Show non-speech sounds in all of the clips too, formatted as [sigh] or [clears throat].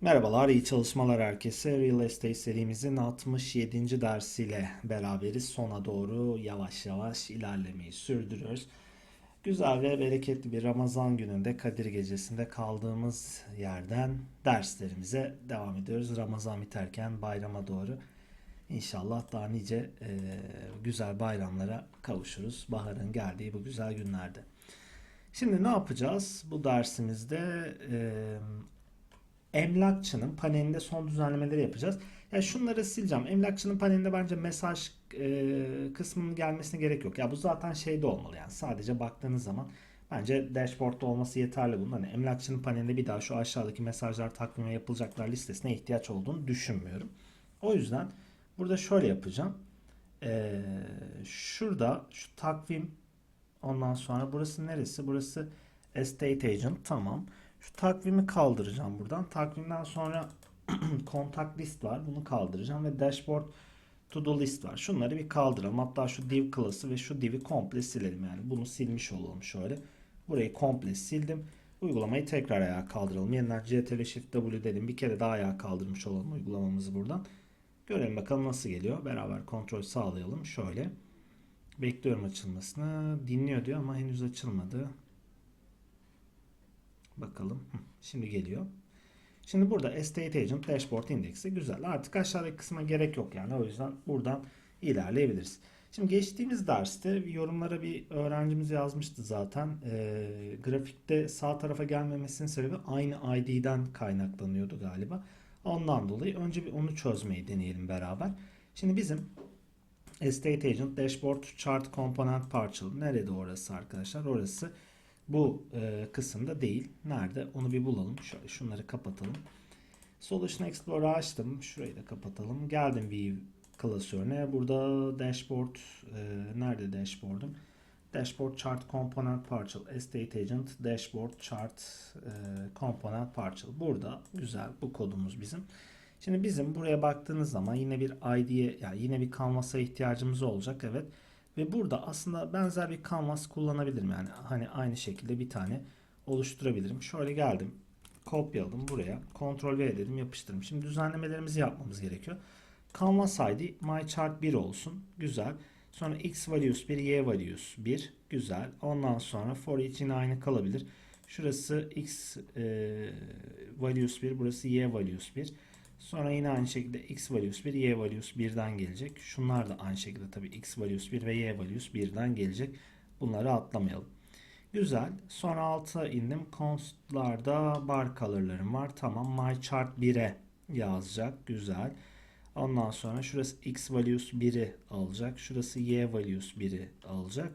Merhabalar, iyi çalışmalar herkese. Real Estate serimizin 67. dersiyle beraberiz. Sona doğru yavaş yavaş ilerlemeyi sürdürüyoruz. Güzel ve bereketli bir Ramazan gününde Kadir Gecesi'nde kaldığımız yerden derslerimize devam ediyoruz. Ramazan biterken bayrama doğru inşallah daha nice e, güzel bayramlara kavuşuruz. Baharın geldiği bu güzel günlerde. Şimdi ne yapacağız? Bu dersimizde e, emlakçının panelinde son düzenlemeleri yapacağız. Ya şunları sileceğim. Emlakçının panelinde bence mesaj e, kısmının gelmesine gerek yok. Ya bu zaten şeyde olmalı yani. Sadece baktığınız zaman bence dashboard'da olması yeterli bunun. Hani emlakçının panelinde bir daha şu aşağıdaki mesajlar takvime yapılacaklar listesine ihtiyaç olduğunu düşünmüyorum. O yüzden burada şöyle yapacağım. E, şurada şu takvim ondan sonra burası neresi? Burası estate agent tamam. Şu takvimi kaldıracağım buradan. Takvimden sonra [clears throat] kontak list var. Bunu kaldıracağım ve dashboard to do list var. Şunları bir kaldıralım. Hatta şu div class'ı ve şu div'i komple silelim yani. Bunu silmiş olalım şöyle. Burayı komple sildim. Uygulamayı tekrar ayağa kaldıralım. Yeniden CTRL Shift W dedim. Bir kere daha ayağa kaldırmış olalım uygulamamızı buradan. Görelim bakalım nasıl geliyor. Beraber kontrol sağlayalım. Şöyle. Bekliyorum açılmasını. Dinliyor diyor ama henüz açılmadı. Bakalım. Şimdi geliyor. Şimdi burada Estate Agent Dashboard indeksi güzel. Artık aşağıdaki kısma gerek yok yani. O yüzden buradan ilerleyebiliriz. Şimdi geçtiğimiz derste yorumlara bir öğrencimiz yazmıştı zaten. Ee, grafikte sağ tarafa gelmemesinin sebebi aynı ID'den kaynaklanıyordu galiba. Ondan dolayı önce bir onu çözmeyi deneyelim beraber. Şimdi bizim Estate Agent Dashboard Chart Component Partial nerede orası arkadaşlar? Orası bu e, kısımda değil. Nerede? Onu bir bulalım. Şöyle şunları kapatalım. Solution Explorer'ı açtım. Şurayı da kapatalım. Geldim View klasörüne. Burada dashboard e, nerede dashboard'um? Dashboard Chart Component Partial Estate Agent Dashboard Chart e, Component Partial. Burada güzel bu kodumuz bizim. Şimdi bizim buraya baktığınız zaman yine bir ID'ye yani yine bir canvas'a ihtiyacımız olacak evet. Ve burada aslında benzer bir canvas kullanabilirim yani hani aynı şekilde bir tane oluşturabilirim. Şöyle geldim. Kopyaladım buraya. Ctrl V dedim yapıştırdım. Şimdi düzenlemelerimizi yapmamız gerekiyor. Canvas ID my chart 1 olsun. Güzel. Sonra x values 1, y values 1. Güzel. Ondan sonra for each yine aynı kalabilir. Şurası x e, values 1, burası y values 1. Sonra yine aynı şekilde x values 1, y values 1'den gelecek. Şunlar da aynı şekilde tabii x values 1 ve y values 1'den gelecek. Bunları atlamayalım. Güzel. Sonra alta indim. Const'larda bar color'larım var. Tamam. My chart 1'e yazacak. Güzel. Ondan sonra şurası x values 1'i alacak. Şurası y values 1'i alacak.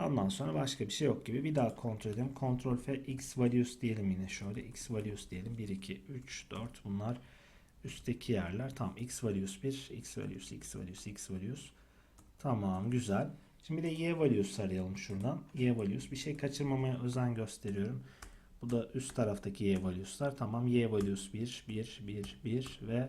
Ondan sonra başka bir şey yok gibi. Bir daha kontrol edelim. Ctrl F x values diyelim yine şöyle. x values diyelim. 1, 2, 3, 4 bunlar üstteki yerler. Tamam x values 1, x values, x values, x values. Tamam güzel. Şimdi de y values arayalım şuradan. Y values bir şey kaçırmamaya özen gösteriyorum. Bu da üst taraftaki y values'lar. Tamam y values 1, 1, 1, 1 ve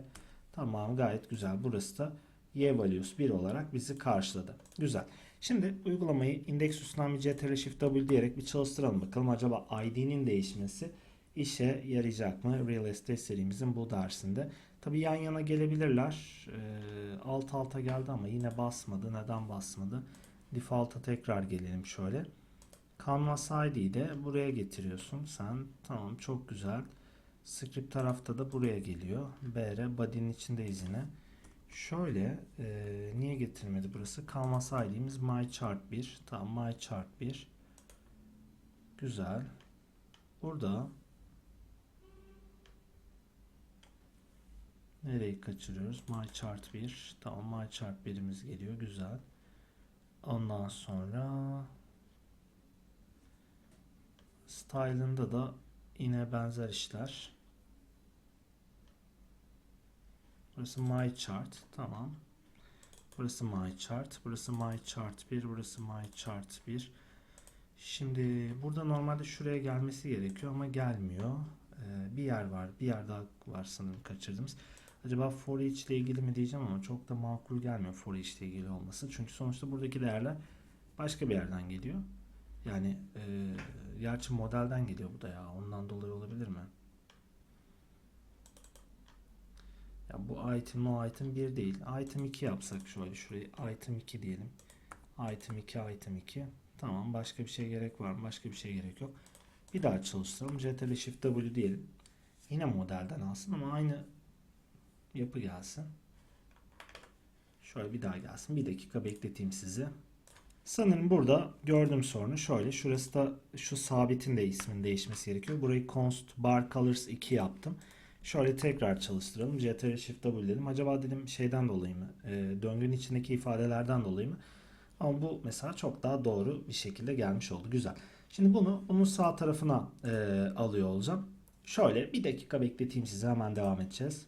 tamam gayet güzel. Burası da y values 1 olarak bizi karşıladı. Güzel. Şimdi uygulamayı indeks üstünden bir ctrl shift w diyerek bir çalıştıralım bakalım. Acaba id'nin değişmesi işe yarayacak mı? Real Estate serimizin bu dersinde. Tabi yan yana gelebilirler. Ee, alt alta geldi ama yine basmadı. Neden basmadı? Default'a tekrar gelelim şöyle. Canvas ID'yi buraya getiriyorsun sen. Tamam çok güzel. Script tarafta da buraya geliyor. BR body'nin içindeyiz yine. Şöyle e, niye getirmedi burası? Canvas ID'miz my chart 1. Tamam my chart 1. Güzel. Burada Nereyi kaçırıyoruz? My chart 1. Tamam my chart 1'imiz geliyor. Güzel. Ondan sonra style'ında da yine benzer işler. Burası my chart. Tamam. Burası my chart. Burası my chart 1. Burası my chart 1. Şimdi burada normalde şuraya gelmesi gerekiyor ama gelmiyor. Ee, bir yer var. Bir yer daha var sanırım kaçırdığımız. Acaba for each ile ilgili mi diyeceğim ama çok da makul gelmiyor for each ile ilgili olması. Çünkü sonuçta buradaki değerler başka bir yerden geliyor. Yani e, gerçi modelden geliyor bu da ya. Ondan dolayı olabilir mi? bu item o item 1 değil. Item 2 yapsak şöyle şurayı item 2 diyelim. Item 2 item 2. Tamam başka bir şey gerek var mı? Başka bir şey gerek yok. Bir daha çalıştıralım. CTRL Shift W diyelim. Yine modelden alsın ama aynı yapı gelsin. Şöyle bir daha gelsin. Bir dakika bekleteyim sizi. Sanırım burada gördüğüm sorunu şöyle. Şurası da şu sabitin de isminin değişmesi gerekiyor. Burayı const bar colors 2 yaptım. Şöyle tekrar çalıştıralım. Ctrl Shift W dedim. Acaba dedim şeyden dolayı mı? E, döngünün içindeki ifadelerden dolayı mı? Ama bu mesela çok daha doğru bir şekilde gelmiş oldu. Güzel. Şimdi bunu bunun sağ tarafına e, alıyor olacağım. Şöyle bir dakika bekleteyim size hemen devam edeceğiz.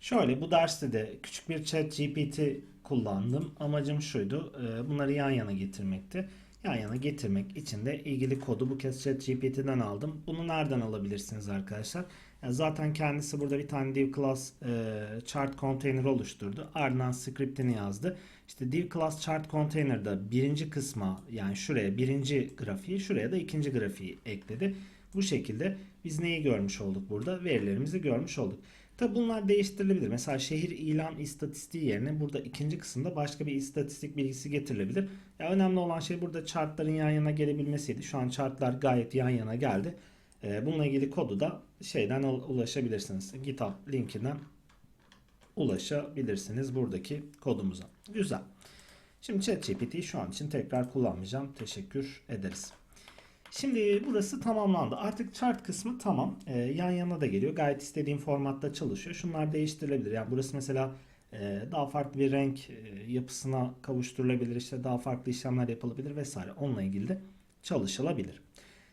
Şöyle bu derste de küçük bir chat GPT kullandım. Amacım şuydu. e, Bunları yan yana getirmekti. Yan yana getirmek için de ilgili kodu bu kez chat GPT'den aldım. Bunu nereden alabilirsiniz arkadaşlar? Yani zaten kendisi burada bir tane div class e, chart container oluşturdu. Ardından scriptini yazdı. İşte div class chart container'da birinci kısma yani şuraya birinci grafiği şuraya da ikinci grafiği ekledi. Bu şekilde biz neyi görmüş olduk burada? Verilerimizi görmüş olduk. Tabi bunlar değiştirilebilir. Mesela şehir ilan istatistiği yerine burada ikinci kısımda başka bir istatistik bilgisi getirilebilir. Ya önemli olan şey burada chartların yan yana gelebilmesiydi. Şu an chartlar gayet yan yana geldi. Ee, bununla ilgili kodu da şeyden ul- ulaşabilirsiniz. GitHub linkinden ulaşabilirsiniz buradaki kodumuza. Güzel. Şimdi ChatGPT'yi şu an için tekrar kullanmayacağım. Teşekkür ederiz. Şimdi burası tamamlandı. Artık chart kısmı tamam. Ee, yan yana da geliyor. Gayet istediğim formatta çalışıyor. Şunlar değiştirilebilir. Yani burası mesela e, daha farklı bir renk e, yapısına kavuşturulabilir. İşte daha farklı işlemler yapılabilir vesaire. Onunla ilgili de çalışılabilir.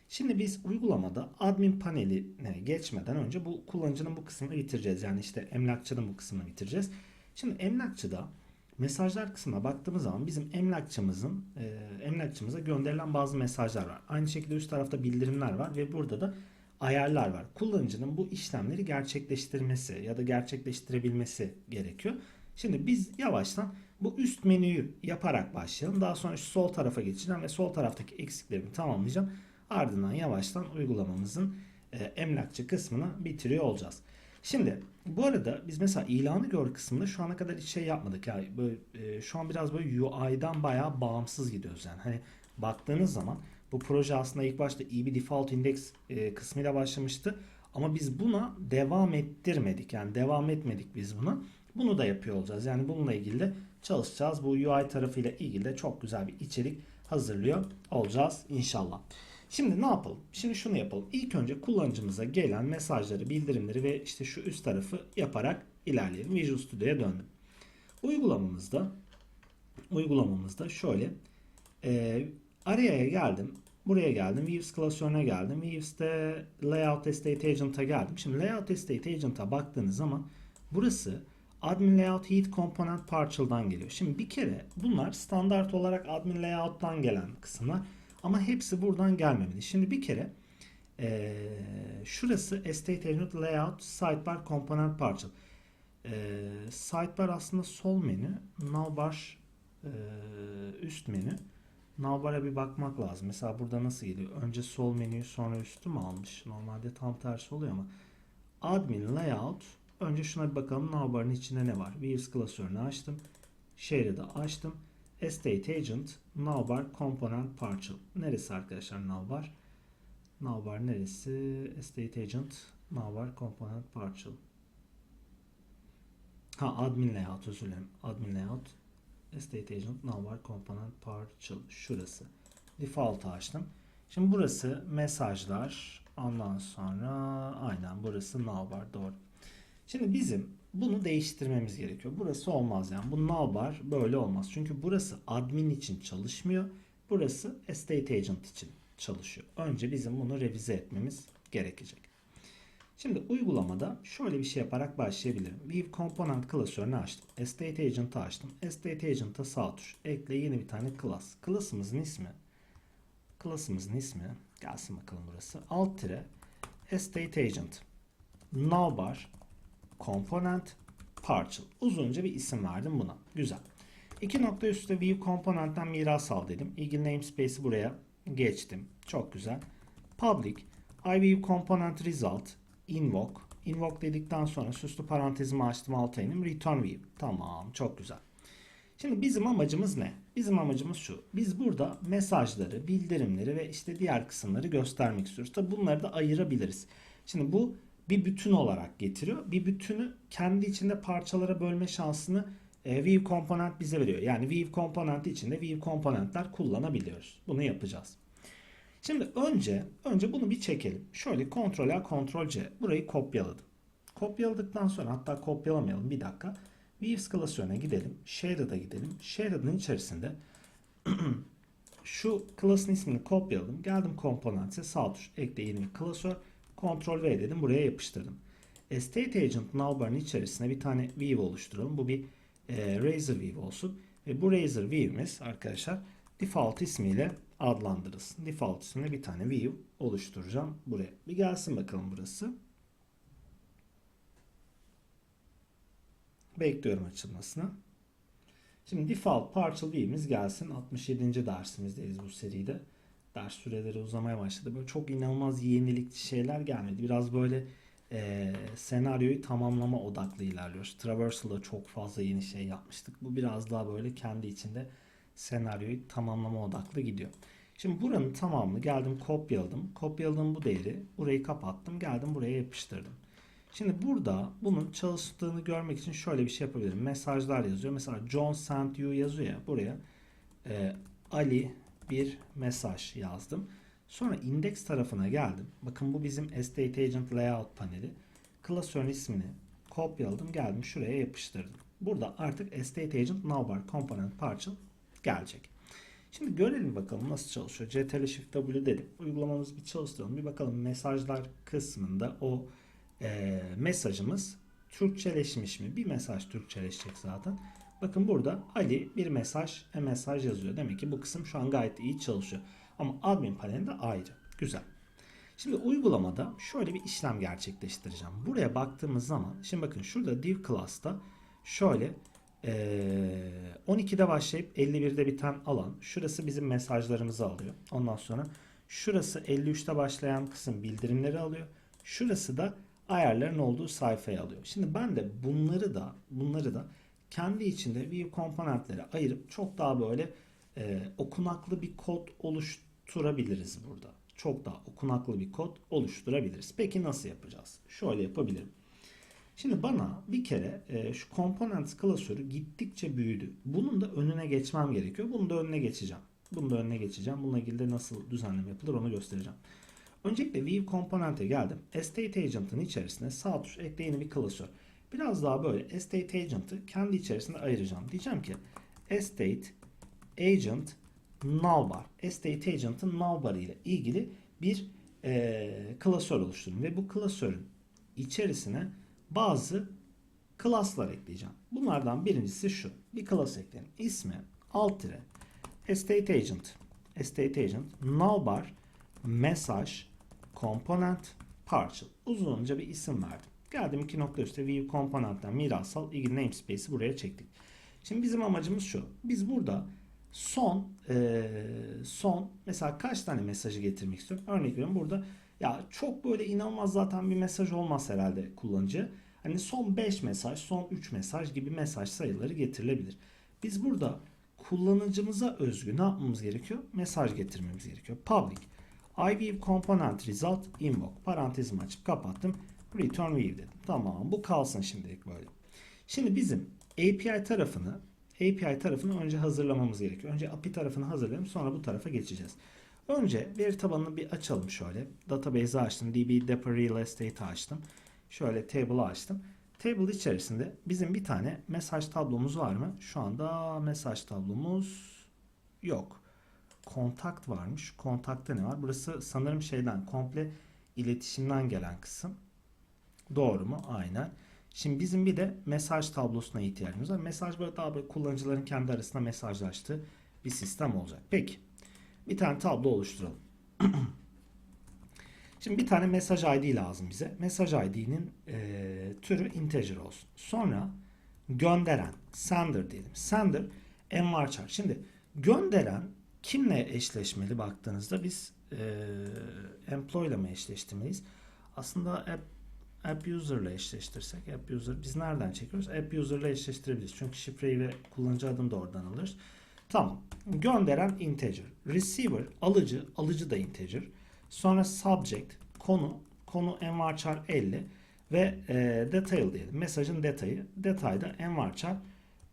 Şimdi biz uygulamada admin paneline geçmeden önce bu kullanıcının bu kısmını bitireceğiz. Yani işte emlakçının bu kısmını bitireceğiz. Şimdi emlakçıda mesajlar kısmına baktığımız zaman bizim emlakçımızın e, emlakçımıza gönderilen bazı mesajlar var. Aynı şekilde üst tarafta bildirimler var ve burada da ayarlar var. Kullanıcının bu işlemleri gerçekleştirmesi ya da gerçekleştirebilmesi gerekiyor. Şimdi biz yavaştan bu üst menüyü yaparak başlayalım. Daha sonra şu sol tarafa geçeceğim ve sol taraftaki eksiklerimi tamamlayacağım. Ardından yavaştan uygulamamızın e, emlakçı kısmını bitiriyor olacağız. Şimdi bu arada biz mesela ilanı gör kısmında şu ana kadar hiç şey yapmadık. Yani böyle, e, şu an biraz böyle UI'dan bayağı bağımsız gidiyoruz yani. Hani baktığınız zaman bu proje aslında ilk başta iyi bir default index e, kısmıyla başlamıştı. Ama biz buna devam ettirmedik. Yani devam etmedik biz buna. Bunu da yapıyor olacağız. Yani bununla ilgili de çalışacağız. Bu UI tarafıyla ilgili de çok güzel bir içerik hazırlıyor olacağız inşallah. Şimdi ne yapalım? Şimdi şunu yapalım. İlk önce kullanıcımıza gelen mesajları, bildirimleri ve işte şu üst tarafı yaparak ilerleyelim. Visual Studio'ya döndüm. Uygulamamızda uygulamamızda şöyle e, araya'ya geldim. Buraya geldim. Views klasörüne geldim. Views'te Layout Estate Agent'a geldim. Şimdi Layout Estate Agent'a baktığınız zaman burası Admin Layout Heat Component Partial'dan geliyor. Şimdi bir kere bunlar standart olarak Admin Layout'tan gelen kısımlar. Ama hepsi buradan gelmemeli. Şimdi bir kere ee, şurası Estate Agent Layout Sidebar Component Partial. Ee, sidebar aslında sol menü. Navbar e, üst menü. Navbar'a bir bakmak lazım. Mesela burada nasıl geliyor? Önce sol menüyü sonra üstü mü almış? Normalde tam tersi oluyor ama. Admin Layout. Önce şuna bir bakalım. Navbar'ın içinde ne var? Views klasörünü açtım. Share'ı da açtım. Estate Agent Navbar Component Partial. Neresi arkadaşlar Navbar? Navbar neresi? Estate Agent Navbar Component Partial. Ha admin layout özür dilerim. Admin layout Estate Agent Navbar Component Partial. Şurası. Default açtım. Şimdi burası mesajlar. Ondan sonra aynen burası Navbar doğru. Şimdi bizim bunu değiştirmemiz gerekiyor. Burası olmaz yani. Bu navbar böyle olmaz. Çünkü burası admin için çalışmıyor. Burası estate agent için çalışıyor. Önce bizim bunu revize etmemiz gerekecek. Şimdi uygulamada şöyle bir şey yaparak başlayabilirim. View Component klasörünü açtım. Estate Agent'ı açtım. Estate Agent'a sağ tuş. Ekle yeni bir tane class. Class'ımızın ismi class'ımızın ismi gelsin bakalım burası. Alt tire Estate Agent navbar component partial. Uzunca bir isim verdim buna. Güzel. İki nokta üstte view component'ten miras al dedim. İlgili namespace'i buraya geçtim. Çok güzel. Public I view component result invoke Invoke dedikten sonra süslü parantezimi açtım alt eğilim. Return view. Tamam çok güzel. Şimdi bizim amacımız ne? Bizim amacımız şu. Biz burada mesajları, bildirimleri ve işte diğer kısımları göstermek istiyoruz. Tabi bunları da ayırabiliriz. Şimdi bu bir bütün olarak getiriyor. Bir bütünü kendi içinde parçalara bölme şansını e, View Component bize veriyor. Yani View Component içinde View Componentler kullanabiliyoruz. Bunu yapacağız. Şimdi önce önce bunu bir çekelim. Şöyle Ctrl A, Ctrl C. Burayı kopyaladım. Kopyaladıktan sonra hatta kopyalamayalım bir dakika. Views klasörüne gidelim. Shaded'a gidelim. Shaded'ın içerisinde [clears throat] şu class'ın ismini kopyaladım. Geldim Components'e sağ tuş ekle yeni bir klasör. Ctrl V dedim. Buraya yapıştırdım. State Agent navbarın içerisine bir tane view oluşturalım. Bu bir e, Razor View olsun. Ve bu Razor View'imiz arkadaşlar default ismiyle adlandırılsın. Default ismine bir tane view oluşturacağım buraya. Bir gelsin bakalım burası. Bekliyorum açılmasını. Şimdi default partial view'imiz gelsin. 67. dersimizdeyiz bu seride. Ders süreleri uzamaya başladı. Böyle çok inanılmaz yenilikçi şeyler gelmedi. Biraz böyle e, senaryoyu tamamlama odaklı ilerliyoruz. Traversal'da çok fazla yeni şey yapmıştık. Bu biraz daha böyle kendi içinde senaryoyu tamamlama odaklı gidiyor. Şimdi buranın tamamını geldim kopyaladım. Kopyaladığım bu değeri burayı kapattım. Geldim buraya yapıştırdım. Şimdi burada bunun çalıştığını görmek için şöyle bir şey yapabilirim. Mesajlar yazıyor. Mesela John sent you yazıyor ya buraya. e, Ali bir mesaj yazdım. Sonra index tarafına geldim. Bakın bu bizim Estate Agent Layout paneli. Klasörün ismini kopyaladım. Geldim şuraya yapıştırdım. Burada artık Estate Agent Navbar Component Partial gelecek. Şimdi görelim bakalım nasıl çalışıyor. CTRL Shift W dedim. Uygulamamızı bir çalıştıralım. Bir bakalım mesajlar kısmında o e, mesajımız Türkçeleşmiş mi? Bir mesaj Türkçeleşecek zaten. Bakın burada Ali bir mesaj, e mesaj yazıyor. Demek ki bu kısım şu an gayet iyi çalışıyor. Ama admin panelinde ayrı. Güzel. Şimdi uygulamada şöyle bir işlem gerçekleştireceğim. Buraya baktığımız zaman şimdi bakın şurada div class'ta şöyle ee, 12'de başlayıp 51'de biten alan. Şurası bizim mesajlarımızı alıyor. Ondan sonra şurası 53'te başlayan kısım bildirimleri alıyor. Şurası da ayarların olduğu sayfayı alıyor. Şimdi ben de bunları da bunları da kendi içinde view komponentlere ayırıp çok daha böyle e, okunaklı bir kod oluşturabiliriz burada. Çok daha okunaklı bir kod oluşturabiliriz. Peki nasıl yapacağız? Şöyle yapabilirim. Şimdi bana bir kere e, şu components klasörü gittikçe büyüdü. Bunun da önüne geçmem gerekiyor. Bunun da önüne geçeceğim. Bunun da önüne geçeceğim. Bununla ilgili de nasıl düzenleme yapılır onu göstereceğim. Öncelikle View Component'e geldim. Estate Agent'ın içerisine sağ tuş ekle yeni bir klasör. Biraz daha böyle Estate Agent'ı kendi içerisinde ayıracağım. Diyeceğim ki Estate Agent Navbar. Estate Agent'ın Navbar ile ilgili bir e, klasör oluşturun. Ve bu klasörün içerisine bazı klaslar ekleyeceğim. Bunlardan birincisi şu. Bir klas ekleyin. İsmi alt tire Estate Agent Estate Agent Navbar Mesaj Component Partial. Uzunca bir isim verdim. Geldim iki nokta üstte view component'ten mirasal ilgili namespace'i buraya çektik. Şimdi bizim amacımız şu. Biz burada son e, son mesela kaç tane mesajı getirmek istiyorum? Örnek veriyorum burada ya çok böyle inanılmaz zaten bir mesaj olmaz herhalde kullanıcı. Hani son 5 mesaj, son 3 mesaj gibi mesaj sayıları getirilebilir. Biz burada kullanıcımıza özgü ne yapmamız gerekiyor? Mesaj getirmemiz gerekiyor. Public iView component result invoke parantezimi açıp kapattım. Return view dedim. Tamam bu kalsın şimdilik böyle. Şimdi bizim API tarafını API tarafını önce hazırlamamız gerekiyor. Önce API tarafını hazırlayalım sonra bu tarafa geçeceğiz. Önce veri tabanını bir açalım şöyle. Database'i açtım. DB Depot Real Estate açtım. Şöyle table'ı açtım. Table içerisinde bizim bir tane mesaj tablomuz var mı? Şu anda mesaj tablomuz yok. Kontakt varmış. Kontakta ne var? Burası sanırım şeyden komple iletişimden gelen kısım. Doğru mu? Aynen. Şimdi bizim bir de mesaj tablosuna ihtiyacımız var. Mesaj böyle daha böyle kullanıcıların kendi arasında mesajlaştığı bir sistem olacak. Peki. Bir tane tablo oluşturalım. [clears throat] Şimdi bir tane mesaj ID lazım bize. Mesaj ID'nin e, türü integer olsun. Sonra gönderen, sender diyelim. Sender envarchar. Şimdi gönderen kimle eşleşmeli baktığınızda biz e, employee ile mi eşleştirmeliyiz? Aslında app user ile eşleştirsek app user biz nereden çekiyoruz? App user ile eşleştirebiliriz. Çünkü şifreyi ve kullanıcı adını da oradan alırız. Tamam. Gönderen integer. Receiver alıcı, alıcı da integer. Sonra subject konu, konu envarchar 50 ve e, detail diyelim. Mesajın detayı, detayda envarchar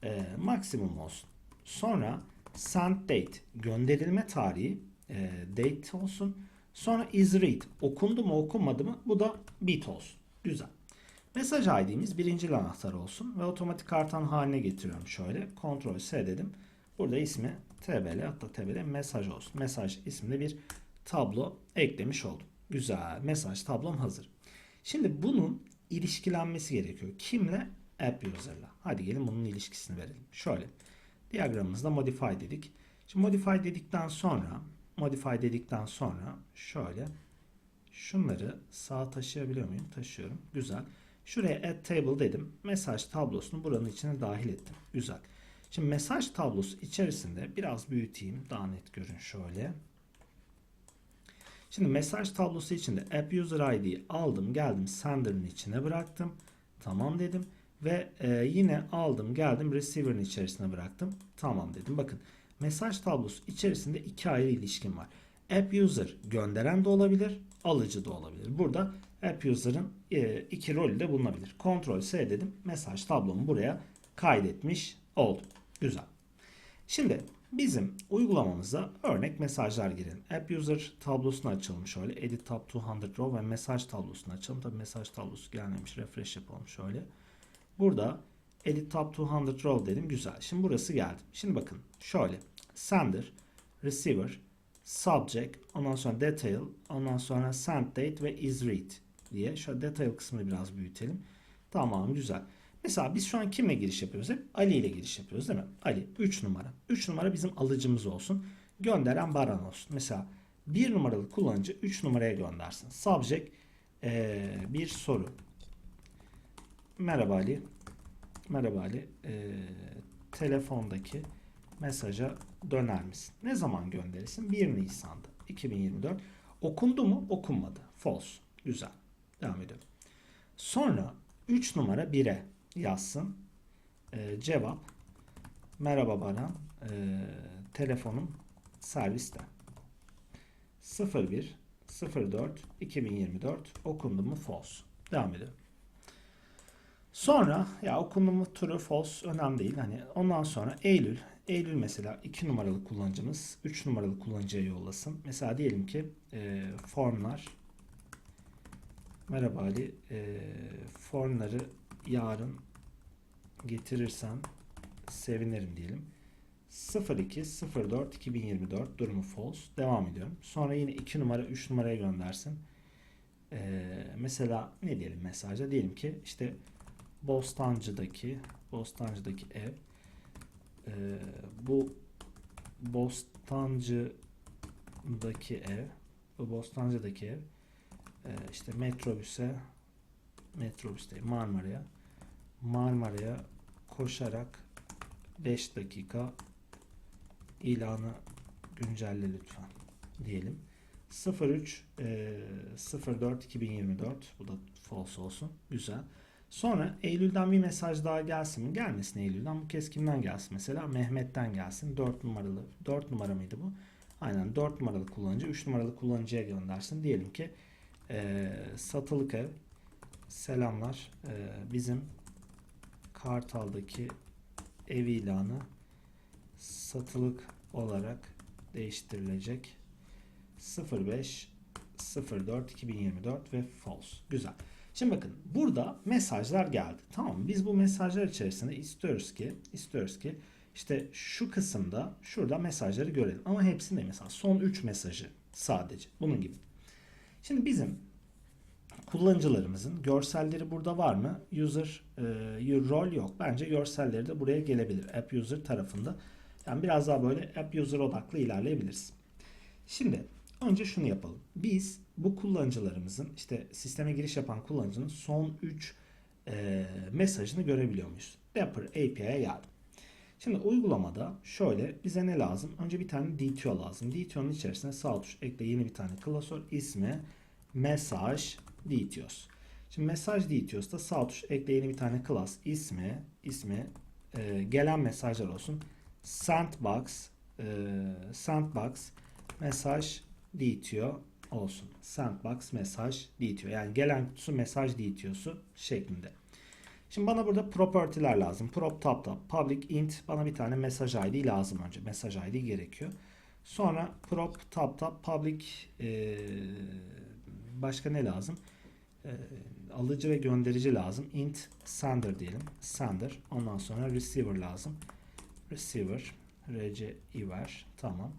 e, maksimum olsun. Sonra send date gönderilme tarihi e, date olsun. Sonra is read okundu mu okunmadı mı bu da bit olsun. Güzel. Mesaj ID'miz birinci anahtar olsun ve otomatik artan haline getiriyorum şöyle. Ctrl S dedim. Burada ismi tbl hatta tbl mesaj olsun. Mesaj isminde bir tablo eklemiş oldum. Güzel. Mesaj tablom hazır. Şimdi bunun ilişkilenmesi gerekiyor. Kimle? App user'la. Hadi gelin bunun ilişkisini verelim. Şöyle. Diyagramımızda modify dedik. Şimdi modify dedikten sonra modify dedikten sonra şöyle şunları sağa taşıyabiliyor muyum? Taşıyorum. Güzel. Şuraya add table dedim. Mesaj tablosunu buranın içine dahil ettim. Güzel. Şimdi mesaj tablosu içerisinde biraz büyüteyim. Daha net görün şöyle. Şimdi mesaj tablosu içinde app user ID'yi aldım geldim sender'ın içine bıraktım. Tamam dedim. Ve e, yine aldım geldim receiver'ın içerisine bıraktım. Tamam dedim. Bakın mesaj tablosu içerisinde iki ayrı ilişkim var. App user gönderen de olabilir, alıcı da olabilir. Burada app user'ın e, iki rolü de bulunabilir. Ctrl S dedim. Mesaj tablomu buraya kaydetmiş oldum. Güzel. Şimdi bizim uygulamamıza örnek mesajlar girelim. App user tablosunu açalım şöyle. Edit tab 200 row ve mesaj tablosunu açalım. Tabi mesaj tablosu gelmemiş. Refresh yapalım şöyle. Burada edit tab 200 row dedim. Güzel. Şimdi burası geldi. Şimdi bakın şöyle. Sender, receiver, subject, ondan sonra detail, ondan sonra send date ve is read diye. Şöyle detail kısmını biraz büyütelim. Tamam güzel. Mesela biz şu an kimle giriş yapıyoruz? Hep Ali ile giriş yapıyoruz değil mi? Ali 3 numara. 3 numara bizim alıcımız olsun. Gönderen Baran olsun. Mesela 1 numaralı kullanıcı 3 numaraya göndersin. Subject ee, bir soru. Merhaba Ali. Merhaba Ali. Ee, telefondaki mesaja döner misin? Ne zaman gönderirsin? 1 Nisan'da 2024. Okundu mu? Okunmadı. False. Güzel. Devam edelim. Sonra 3 numara 1'e yazsın. Ee, cevap Merhaba bana. Ee, telefonum serviste. 01 04 2024 okundu mu false. Devam edelim. Sonra ya okundu mu true false önemli değil. Hani ondan sonra Eylül Eylül mesela 2 numaralı kullanıcımız 3 numaralı kullanıcıya yollasın. Mesela diyelim ki e, formlar Merhaba Ali e, formları yarın getirirsen sevinirim diyelim. 02 04 2024 durumu false. Devam ediyorum. Sonra yine 2 numara 3 numaraya göndersin. Ee, mesela ne diyelim mesajda? Diyelim ki işte Bostancı'daki Bostancı'daki ev e, bu Bostancı'daki ev bu Bostancı'daki ev e, işte metrobüse metrobüs değil Marmara'ya Marmara'ya koşarak 5 dakika ilanı güncelle lütfen diyelim. 03 e, 04 2024 bu da false olsun. Güzel. Sonra Eylül'den bir mesaj daha gelsin mi? Gelmesin Eylül'den. Bu kez kimden gelsin? Mesela Mehmet'ten gelsin. 4 numaralı. 4 numara mıydı bu? Aynen 4 numaralı kullanıcı 3 numaralı kullanıcıya göndersin. Diyelim ki e, satılık ev selamlar. E, bizim Kartal'daki ev ilanı satılık olarak değiştirilecek 05 04 2024 ve false. Güzel. Şimdi bakın burada mesajlar geldi. Tamam? Biz bu mesajlar içerisinde istiyoruz ki istiyoruz ki işte şu kısımda şurada mesajları görelim. Ama hepsinde mesela son 3 mesajı sadece. Bunun gibi. Şimdi bizim kullanıcılarımızın görselleri burada var mı? User e, rol yok. Bence görselleri de buraya gelebilir. App user tarafında. Yani biraz daha böyle app user odaklı ilerleyebiliriz. Şimdi önce şunu yapalım. Biz bu kullanıcılarımızın işte sisteme giriş yapan kullanıcının son 3 e, mesajını görebiliyor muyuz? Dapper API'ye geldim. Şimdi uygulamada şöyle bize ne lazım? Önce bir tane DTO lazım. DTO'nun içerisine sağ tuş ekle yeni bir tane klasör ismi mesaj DTOS. Şimdi mesaj details'ta sağ tuş ekle yeni bir tane class ismi ismi e, gelen mesajlar olsun. Sandbox e, sandbox mesaj detail olsun. Sandbox mesaj detail. Yani gelen kutusu mesaj details'u şeklinde. Şimdi bana burada property'ler lazım. Prop top public int bana bir tane mesaj ID lazım önce. Mesaj ID gerekiyor. Sonra prop top public e, başka ne lazım? E, alıcı ve gönderici lazım. Int sender diyelim. Sender. Ondan sonra receiver lazım. Receiver rc ver. Tamam.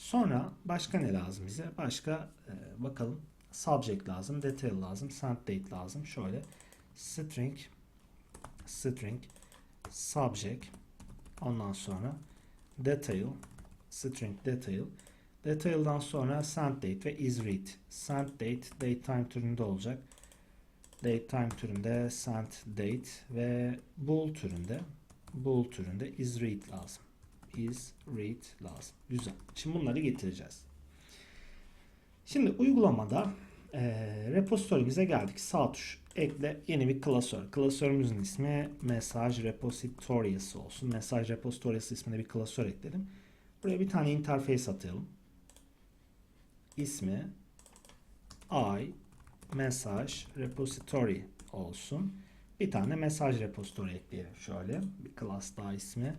Sonra başka ne lazım bize? Başka e, bakalım. Subject lazım. Detail lazım. Send date lazım. Şöyle string string subject ondan sonra detail string detail detail'dan sonra send date ve is read send date date time türünde olacak date time türünde send date ve bool türünde bool türünde is read lazım is read lazım güzel şimdi bunları getireceğiz şimdi uygulamada e, repository'mize geldik sağ tuş ekle yeni bir klasör. Klasörümüzün ismi mesaj repositories olsun. Mesaj repositories isminde bir klasör ekledim. Buraya bir tane interface atayalım. İsmi i mesaj repository olsun. Bir tane mesaj repository ekleyelim şöyle. Bir class daha ismi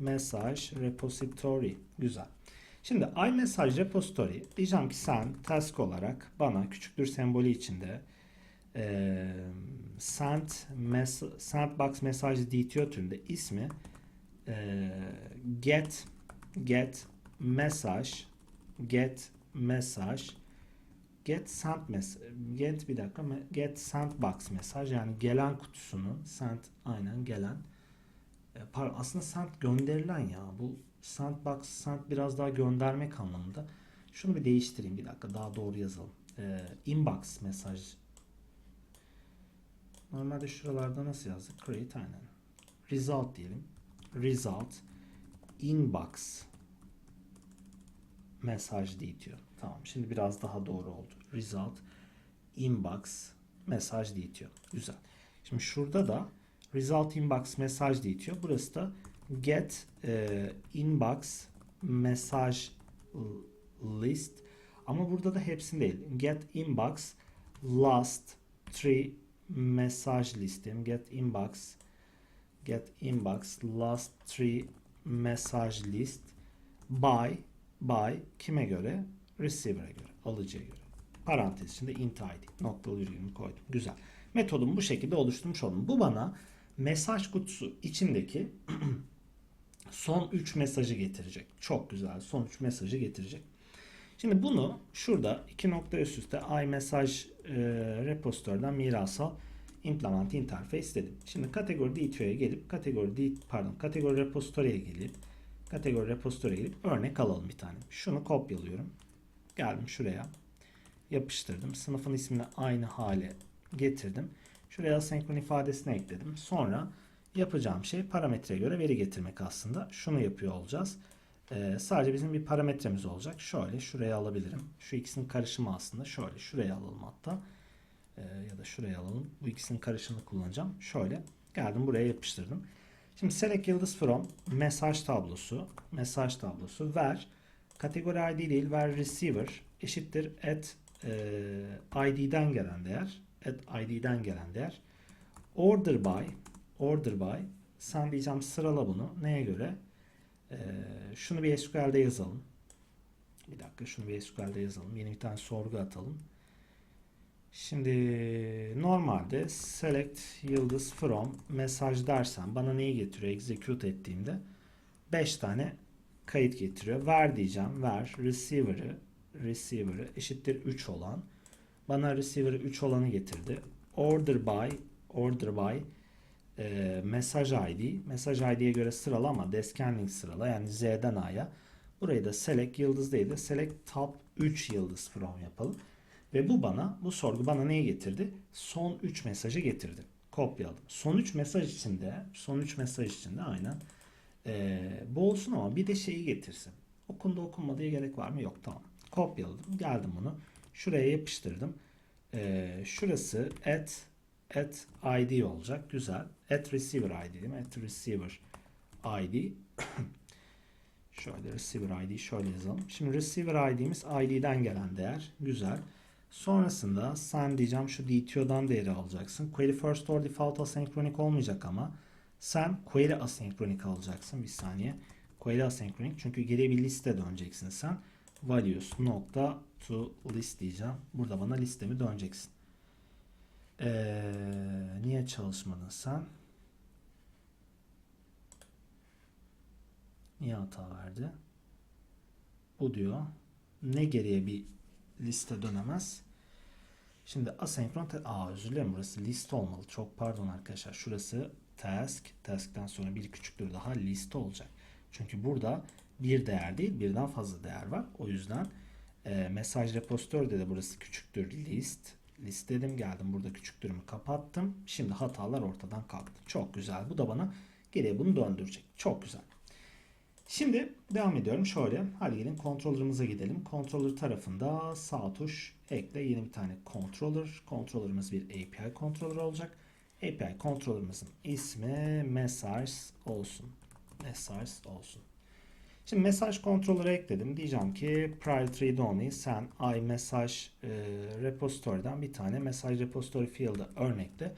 mesaj repository. Güzel. Şimdi iMessage repository diyeceğim ki sen task olarak bana küçüktür sembolü içinde e, send mes sandbox mesaj DTO türünde ismi e, get get message get message get send mes get bir dakika get sandbox mesaj yani gelen kutusunu send aynen gelen pardon, aslında send gönderilen ya bu sandbox send biraz daha göndermek anlamında şunu bir değiştireyim bir dakika daha doğru yazalım e, inbox mesaj Normalde şuralarda nasıl yazdık? Create aynen. Result diyelim. Result inbox mesaj diyor. Tamam. Şimdi biraz daha doğru oldu. Result inbox mesaj diyor. Güzel. Şimdi şurada da result inbox mesaj diyor. Burası da get e, inbox mesaj list. Ama burada da hepsini değil. Get inbox last three mesaj listim get inbox get inbox last three mesaj list by by kime göre? Receiver'a göre alıcıya göre. Parantez içinde int id noktalı virgülünü koydum. Güzel. Metodumu bu şekilde oluşturmuş oldum. Bu bana mesaj kutusu içindeki [clears throat] son 3 mesajı getirecek çok güzel son 3 mesajı getirecek Şimdi bunu şurada iki nokta üst üste iMessage e, repositörden mirasal implement interface dedim. Şimdi kategori D2'ye gelip kategori D, pardon kategori repository'e gelip kategori repository'e gelip örnek alalım bir tane. Şunu kopyalıyorum. Geldim şuraya. Yapıştırdım. Sınıfın ismini aynı hale getirdim. Şuraya senkron ifadesini ekledim. Sonra yapacağım şey parametreye göre veri getirmek aslında. Şunu yapıyor olacağız. Ee, sadece bizim bir parametremiz olacak. Şöyle şuraya alabilirim. Şu ikisinin karışımı aslında. Şöyle şuraya alalım hatta. Ee, ya da şuraya alalım. Bu ikisinin karışımını kullanacağım. Şöyle geldim buraya yapıştırdım. Şimdi select yıldız from mesaj tablosu mesaj tablosu ver kategori id değil ver receiver eşittir at e, id'den gelen değer at id'den gelen değer order by order by sen diyeceğim sırala bunu neye göre ee, şunu bir SQL'de yazalım. Bir dakika şunu bir SQL'de yazalım. Yeni bir tane sorgu atalım. Şimdi normalde select yıldız from mesaj dersen bana neyi getiriyor execute ettiğimde 5 tane kayıt getiriyor. Ver diyeceğim. Ver receiver'ı receiver'ı eşittir 3 olan bana receiver'ı 3 olanı getirdi. Order by order by e, mesaj ID. Mesaj ID'ye göre sıralama. Descending sırala. Yani Z'den A'ya. Burayı da select yıldız değil de select top 3 yıldız from yapalım. Ve bu bana, bu sorgu bana neyi getirdi? Son 3 mesajı getirdi. Kopyaladım. Son 3 mesaj içinde, son 3 mesaj içinde aynen e, bu olsun ama bir de şeyi getirsin. Okundu okunmadığı gerek var mı? Yok tamam. Kopyaladım. Geldim bunu. Şuraya yapıştırdım. E, şurası at at id olacak. Güzel. At receiver id değil mi? At receiver id. [coughs] şöyle receiver id şöyle yazalım. Şimdi receiver id'miz id'den gelen değer. Güzel. Sonrasında sen diyeceğim şu DTO'dan değeri alacaksın. Query first or default asenkronik olmayacak ama sen query asenkronik alacaksın. Bir saniye. Query asenkronik çünkü geriye bir liste döneceksin sen. Values nokta to list diyeceğim. Burada bana listemi döneceksin. Ee, niye çalışmadın sen? Niye hata verdi? Bu diyor. Ne geriye bir liste dönemez? Şimdi asenkron Aa özür dilerim burası list olmalı. Çok pardon arkadaşlar. Şurası task. Task'ten sonra bir küçüktür daha liste olacak. Çünkü burada bir değer değil birden fazla değer var. O yüzden e, mesaj repozitörde de burası küçüktür list. List dedim geldim burada küçüktürümü kapattım. Şimdi hatalar ortadan kalktı. Çok güzel. Bu da bana geriye bunu döndürecek. Çok güzel. Şimdi devam ediyorum. Şöyle hadi gelin controller'ımıza gidelim. Controller tarafında sağ tuş ekle yeni bir tane controller. Controller'ımız bir API controller olacak. API controller'ımızın ismi message olsun. Message olsun. Şimdi mesaj controller'ı ekledim. Diyeceğim ki priority read only sen iMessage e, repository'den bir tane mesaj repository field'ı örnekle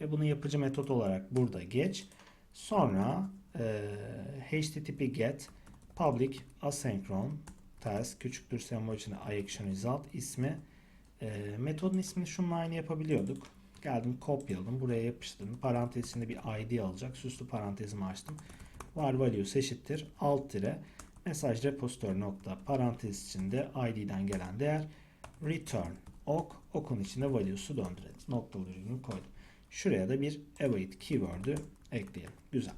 ve bunu yapıcı metot olarak burada geç. Sonra e, http get public asynchron task küçüktür sembol içinde iaction result ismi e, metodun ismini şununla aynı yapabiliyorduk. Geldim kopyaladım. Buraya yapıştırdım. Parantez içinde bir id alacak. Süslü parantezimi açtım. Var values eşittir. Alt tire mesaj repository nokta parantez içinde id'den gelen değer return ok okun içinde values'u döndürelim. Noktalı virgülü koydum. Şuraya da bir await keyword'ü ekleyelim. Güzel.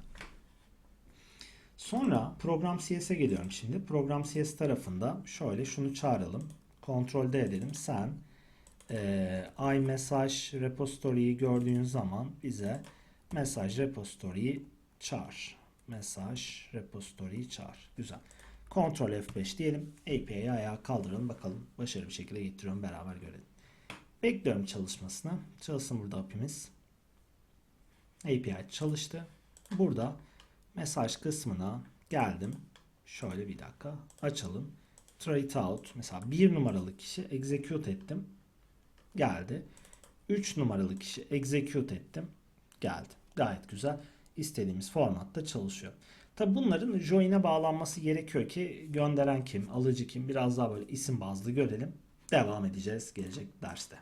Sonra program CS'e geliyorum şimdi. Program CS tarafında şöyle şunu çağıralım. Ctrl D edelim. Sen e, iMessage repository'yi gördüğün zaman bize mesaj repository'yi çağır. Mesaj repository'yi çağır. Güzel. Ctrl F5 diyelim. API'yi ayağa kaldıralım. Bakalım başarılı bir şekilde getiriyorum. Beraber görelim. Bekliyorum çalışmasını. Çalışsın burada API'miz. API çalıştı. Burada mesaj kısmına geldim. Şöyle bir dakika açalım. Try out. Mesela bir numaralı kişi execute ettim. Geldi. 3 numaralı kişi execute ettim. Geldi. Gayet güzel. İstediğimiz formatta çalışıyor. Tabi bunların join'e bağlanması gerekiyor ki gönderen kim, alıcı kim biraz daha böyle isim bazlı görelim. Devam edeceğiz gelecek derste.